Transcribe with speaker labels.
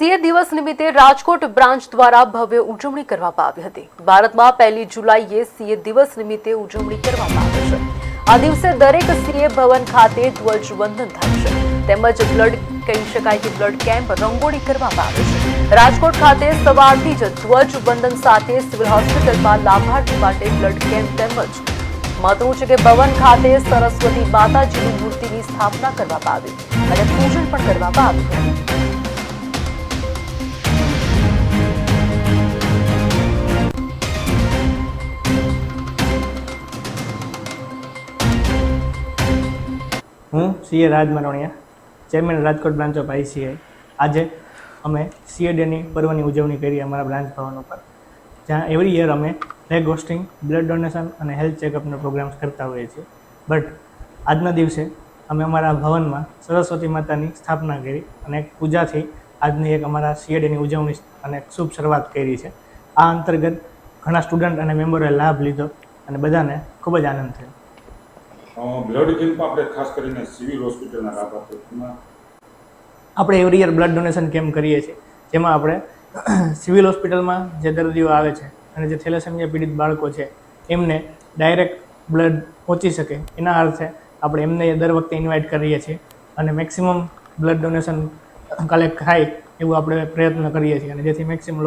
Speaker 1: CA દિવસ નિમિત્તે Rajkot branch દ્વારા ભવ્ય ઉજવણી કરવામાં આવી હતી. ભારતમાં પહેલી જુલાઈએ સીએ દિવસ નિમિત્તે ઉજવણી કરવામાં આવે છે. આ દિવસે દરેક સીએ ભવન ખાતે ધ્વજવંદન થાય છે. તેમજ બ્લડ, કહી શકાય કે બ્લડ કેમ્પ રંગોળી કરવામાં આવે છે. રાજકોટ ખાતે સવારથી જ ધ્વજવંદન સાથે સિવિલ હોસ્પિટલમાં લાભાર્થી માટે બ્લડ કેમ્પ તેમજ મહત્વનું છે કે ભવન ખાતે સરસ્વતી માતાજીની મૂર્તિની સ્થાપના કરવામાં આવી અને પૂજન પણ કરવામાં આવ્યું હતું.
Speaker 2: હું CA Raj Marvaniya chairman Rajkot branch of ICAI આજે અમે સીએ ડેની પર્વની ઉજવણી કરી અમારા બ્રાન્ચ ભવન ઉપર. જ્યાં એવરી યર અમે લેગ હોસ્ટિંગ બ્લડ ડોનેશન અને હેલ્થ ચેકઅપનો પ્રોગ્રામ્સ કરતા હોઈએ છીએ. બટ આજના દિવસે અમે અમારા ભવનમાં સરસ્વતી માતાની સ્થાપના કરી અને એક પૂજાથી આજની એક અમારા સીએ ડેની ઉજવણી અને શુભ શરૂઆત કરી છે. આ અંતર્ગત ઘણા સ્ટુડન્ટ અને મેમ્બરોએ લાભ લીધો અને બધાને ખૂબ જ આનંદ થયો.
Speaker 3: બ્લડ કેમ્પ આપણે ખાસ કરીને સિવિલ હોસ્પિટલના લાભાર્થીઓમાં
Speaker 2: આપણે every year blood donation camp કરીએ છીએ. જેમાં આપણે સિવિલ હોસ્પિટલમાં જે દર્દીઓ આવે છે અને જે થેલેસેમિયા પીડિત બાળકો છે, એમને ડાયરેક્ટ બ્લડ પહોંચી શકે. એના અર્થે આપણે એમને દર વખતે ઇન્વાઇટ કરીએ છીએ અને મેક્સિમમ બ્લડ ડોનેશન કલેક્ટ થાય એવું આપણે પ્રયત્ન કરીએ છીએ. અને જેથી મેક્સિમમ